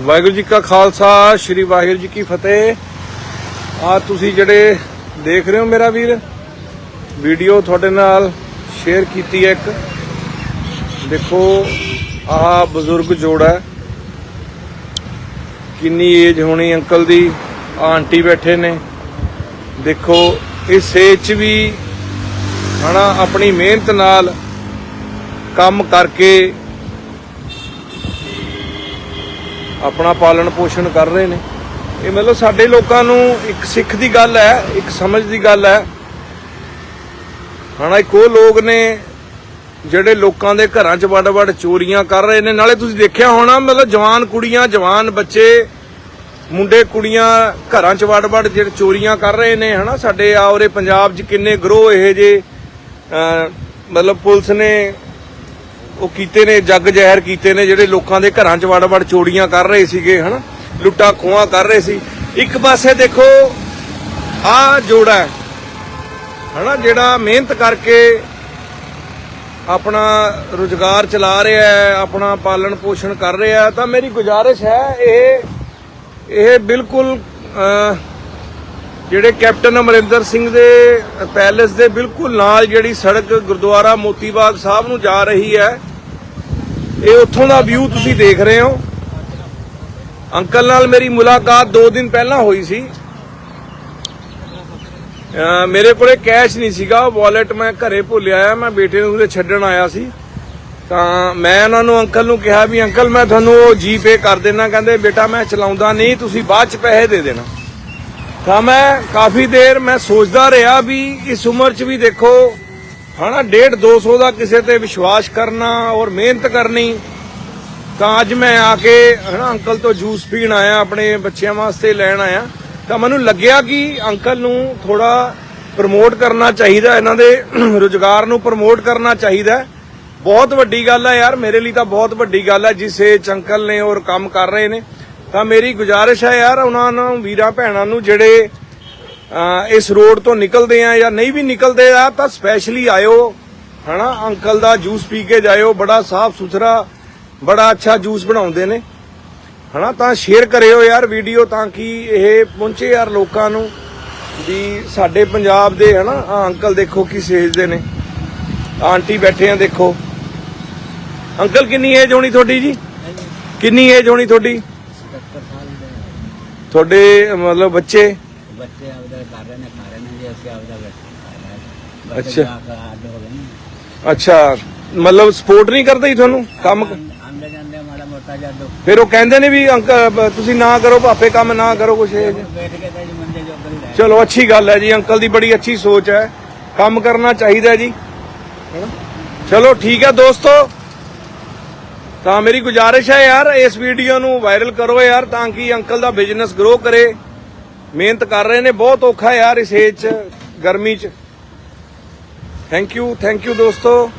ਵਾਹਿਗੁਰੂ ਜੀ ਕਾ ਖਾਲਸਾ, ਸ੍ਰੀ ਵਾਹਿਗੁਰੂ ਜੀ ਕੀ ਫਤਿਹ। ਆ ਤੁਸੀਂ ਜਿਹੜੇ ਦੇਖ ਰਹੇ ਹੋ ਮੇਰਾ ਵੀਰ, ਵੀਡੀਓ ਤੁਹਾਡੇ ਨਾਲ ਸ਼ੇਅਰ ਕੀਤੀ ਹੈ ਇੱਕ। ਦੇਖੋ, ਆਹ ਬਜ਼ੁਰਗ ਜੋੜਾ ਹੈ। ਕਿੰਨੀ ਏਜ ਹੋਣੀ ਅੰਕਲ ਦੀ, ਆਂਟੀ ਬੈਠੇ ਨੇ। ਦੇਖੋ, ਇਸ ਏਜ 'ਚ ਵੀ ਹਨਾ, ਆਪਣੀ ਮਿਹਨਤ ਨਾਲ ਕੰਮ ਕਰਕੇ ਆਪਣਾ ਪਾਲਣ ਪੋਸ਼ਣ ਕਰ ਰਹੇ ਨੇ। ਇਹ ਮਤਲਬ ਸਾਡੇ ਲੋਕਾਂ ਨੂੰ ਇੱਕ ਸਿੱਖ ਦੀ ਗੱਲ ਹੈ, ਇੱਕ ਸਮਝ ਦੀ ਗੱਲ ਹੈ। ਹਣਾ ਇੱਕ ਉਹ ਲੋਕ ਨੇ ਜਿਹੜੇ ਲੋਕਾਂ ਦੇ ਘਰਾਂ 'ਚ ਵੜ-ਵੜ ਚੋਰੀਆਂ ਕਰ ਰਹੇ ਨੇ। ਨਾਲੇ ਤੁਸੀਂ ਦੇਖਿਆ ਹੋਣਾ, ਮਤਲਬ ਜਵਾਨ ਕੁੜੀਆਂ, ਜਵਾਨ ਬੱਚੇ, ਮੁੰਡੇ ਕੁੜੀਆਂ ਘਰਾਂ 'ਚ ਵੜ-ਵੜ ਜਿਹੜੇ ਚੋਰੀਆਂ ਕਰ ਰਹੇ ਨੇ, ਹਨਾ। ਸਾਡੇ ਆ ਉਰੇ ਪੰਜਾਬ 'ਚ ਕਿੰਨੇ ਗਰੋਹ ਇਹ ਜੇ ਮਤਲਬ ਪੁਲਿਸ ਨੇ ਉਹ ਕੀਤੇ ਨੇ, ਜੱਗ ਜ਼ਹਿਰ ਕੀਤੇ ਨੇ, ਜਿਹੜੇ ਲੋਕਾਂ ਦੇ ਘਰਾਂ 'ਚ ਵੜ-ਵੜ ਚੋਰੀਆਂ ਕਰ ਰਹੇ ਸੀਗੇ, ਹਨਾ? ਲੁੱਟਾਂ ਖੋਹਾਂ ਕਰ ਰਹੇ ਸੀ। ਇੱਕ ਪਾਸੇ ਦੇਖੋ ਆ ਜੋੜਾ ਹੈ, ਹਨਾ? ਜਿਹੜਾ ਮਿਹਨਤ ਕਰਕੇ ਆਪਣਾ ਰੁਜ਼ਗਾਰ ਚਲਾ ਰਿਹਾ ਹੈ, ਆਪਣਾ ਪਾਲਣ ਪੋਸ਼ਣ ਕਰ ਰਿਹਾ ਤਾਂ ਮੇਰੀ ਗੁਜ਼ਾਰਿਸ਼ ਹੈ, ਇਹ ਇਹ ਬਿਲਕੁਲ ਜਿਹੜੇ ਕੈਪਟਨ ਅਮਰਿੰਦਰ ਸਿੰਘ ਦੇ ਪੈਲੇਸ ਦੇ ਬਿਲਕੁਲ ਨਾਲ ਜਿਹੜੀ ਸੜਕ ਗੁਰਦੁਆਰਾ ਮੋਤੀ ਬਾਗ ਸਾਹਿਬ ਨੂੰ ਜਾ ਰਹੀ ਹੈ ਇਹ ਉੱਥੋਂ ਦਾ ਵਿਊ ਤੁਸੀਂ ਦੇਖ ਰਹੇ ਹੋ। ਅੰਕਲ ਨਾਲ ਮੇਰੀ ਮੁਲਾਕਾਤ 2 ਦਿਨ ਪਹਿਲਾਂ ਹੋਈ ਸੀ। ਮੇਰੇ ਕੋਲੇ ਕੈਸ਼ ਨਹੀਂ ਸੀਗਾ ਵਾਲਟ ਮੈਂ ਘਰੇ ਭੁੱਲ ਆਇਆ ਮੈਂ ਬੇਟੇ ਨੂੰ ਉਹਦੇ ਛੱਡਣ ਆਇਆ ਸੀ। ਤਾਂ ਮੈਂ ਉਹਨਾਂ ਨੂੰ, ਅੰਕਲ ਨੂੰ ਕਿਹਾ ਵੀ, ਅੰਕਲ, ਮੈਂ ਤੁਹਾਨੂੰ ਉਹ ਜੀਪੇ ਕਰ ਦੇਣਾ ਕਹਿੰਦੇ, ਬੇਟਾ, ਮੈਂ ਚਲਾਉਂਦਾ ਨਹੀਂ, ਤੁਸੀਂ ਬਾਅਦ ਚ ਪੈਸੇ ਦੇ ਦੇਣਾ। ਤਾਂ ਮੈਂ ਕਾਫੀ ਦੇਰ ਮੈਂ ਸੋਚਦਾ ਰਿਹਾ ਵੀ ਇਸ ਉਮਰ 'ਚ ਵੀ ਦੇਖੋ ਹਨਾ 1.5 200 ਦਾ ਕਿਸੇ ਤੇ ਵਿਸ਼ਵਾਸ ਕਰਨਾ ਔਰ ਮਿਹਨਤ ਕਰਨੀ, ਤਾਂ ਅੱਜ ਮੈਂ ਆ ਕੇ ਹਨਾ ਅੰਕਲ ਤੋਂ ਜੂਸ ਪੀਣ ਆਇਆ, ਆਪਣੇ ਬੱਚਿਆਂ ਵਾਸਤੇ ਲੈਣ ਆਇਆ। ਤਾਂ ਮੈਨੂੰ ਲੱਗਿਆ ਕਿ ਅੰਕਲ ਨੂੰ ਥੋੜਾ ਪ੍ਰਮੋਟ ਕਰਨਾ ਚਾਹੀਦਾ, ਇਹਨਾਂ ਦੇ ਰੋਜ਼ਗਾਰ ਨੂੰ ਪ੍ਰਮੋਟ ਕਰਨਾ ਚਾਹੀਦਾ ਬਹੁਤ ਵੱਡੀ ਗੱਲ ਹੈ ਯਾਰ, ਮੇਰੇ ਲਈ ਤਾਂ ਬਹੁਤ ਵੱਡੀ ਗੱਲ ਹੈ, ਜਿਸ ਏਜ ਅੰਕਲ ਨੇ ਔਰ ਕੰਮ ਕਰ ਰਹੇ ਨੇ। ਤਾਂ ਮੇਰੀ ਗੁਜ਼ਾਰਿਸ਼ ਹੈ ਯਾਰ, ਉਹਨਾਂ ਨੂੰ, ਵੀਰਾਂ, ਭੈਣਾਂ ਨੂੰ, ਜਿਹੜੇ ਇਸ ਰੋਡ ਤੋਂ ਨਿਕਲਦੇ ਆ ਜਾਂ ਨਹੀਂ ਵੀ ਨਿਕਲਦੇ ਆ, ਤਾਂ ਸਪੈਸ਼ਲੀ ਆਇਓ, ਹਨਾ? ਅੰਕਲ ਦਾ ਜੂਸ ਪੀ ਕੇ ਜਾਇਓ, ਬੜਾ ਸਾਫ਼ ਸੁਥਰਾ, ਬੜਾ ਅੱਛਾ ਜੂਸ ਬਣਾਉਂਦੇ ਨੇ, ਹਨਾ? ਤਾਂ ਸ਼ੇਅਰ ਕਰਿਓ ਯਾਰ ਵੀਡੀਓ ਤਾਂ ਕਿ ਇਹ ਪਹੁੰਚੇ ਯਾਰ ਲੋਕਾਂ ਨੂੰ ਵੀ ਸਾਡੇ ਪੰਜਾਬ ਦੇ, ਹਨਾ? ਅੰਕਲ ਦੇਖੋ ਕੀ ਸੇਜਦੇ ਨੇ। ਆਂਟੀ ਬੈਠੇ ਆ ਦੇਖੋ। ਅੰਕਲ, ਕਿੰਨੀ ਏਜ ਹੋਣੀ ਤੁਹਾਡੀ ਜੀ? ਕਿੰਨੀ ਏਜ ਹੋਣੀ ਤੁਹਾਡੀ? ਤੁਹਾਡੇ, ਮਤਲਬ ਬੱਚੇ? ਬੱਚੇ ਆਪਦਾ ਕਰ ਰਹੇ ਨੇ ਖਾ ਰਹੇ ਨੇ ਜੀ ਅਸੀਂ ਆਪਦਾ ਬੱਚੇ ਖਾ ਰਹੇ ਹਾਂ। ਅੱਛਾ। ਅੱਡ ਹੋ ਗਏ ਨੇ। ਅੱਛਾ ਮਤਲਬ ਸਪੋਰਟ ਨਹੀਂ ਕਰਦੇ ਜੀ ਤੁਹਾਨੂੰ? ਕੰਮ ਆਂਦੇ ਜਾਂਦੇ ਮਾੜਾ ਮੋਟਾ ਜਾਂ ਫਿਰ ਉਹ ਕਹਿੰਦੇ ਨੇ ਵੀ ਅੰਕਲ ਬ- ਤੁਸੀਂ ਨਾ ਕਰੋ ਭਾਪੇ ਕੰਮ ਨਾ ਕਰੋ ਕੁਛ ਇਹ। ਜਿਹਾ। ਬੈਠ ਕੇ ਤਾਂ ਜੀ ਮੰਦੇ ਜੋ ਕਰੀ ਰਹੇ ਚਲੋ ਅੱਛੀ ਗੱਲ ਹੈ ਜੀ ਅੰਕਲ ਦੀ ਬੜੀ ਅੱਛੀ ਸੋਚ ਹੈ। ਕੰਮ ਕਰਨਾ ਚਾਹੀਦਾ ਜੀ? ਚਲੋ। ਠੀਕ ਹੈ ਦੋਸਤੋ। ਤਾਂ ਮੇਰੀ ਗੁਜ਼ਾਰਿਸ਼ ਹੈ ਯਾਰ ਇਸ ਵੀਡੀਓ ਨੂੰ ਵਾਇਰਲ ਕਰੋ ਯਾਰ ਤਾਂ ਕਿ ਅੰਕਲ ਦਾ ਬਿਜ਼ਨਸ ਗਰੋ ਕਰੇ। ਮਿਹਨਤ ਕਰ ਰਹੇ ਨੇ, ਬਹੁਤ ਔਖਾ ਯਾਰ ਇਸ ਏਜ ਚ, ਗਰਮੀ ਚ। ਥੈਂਕ ਯੂ ਥੈਂਕ ਯੂ ਦੋਸਤੋ।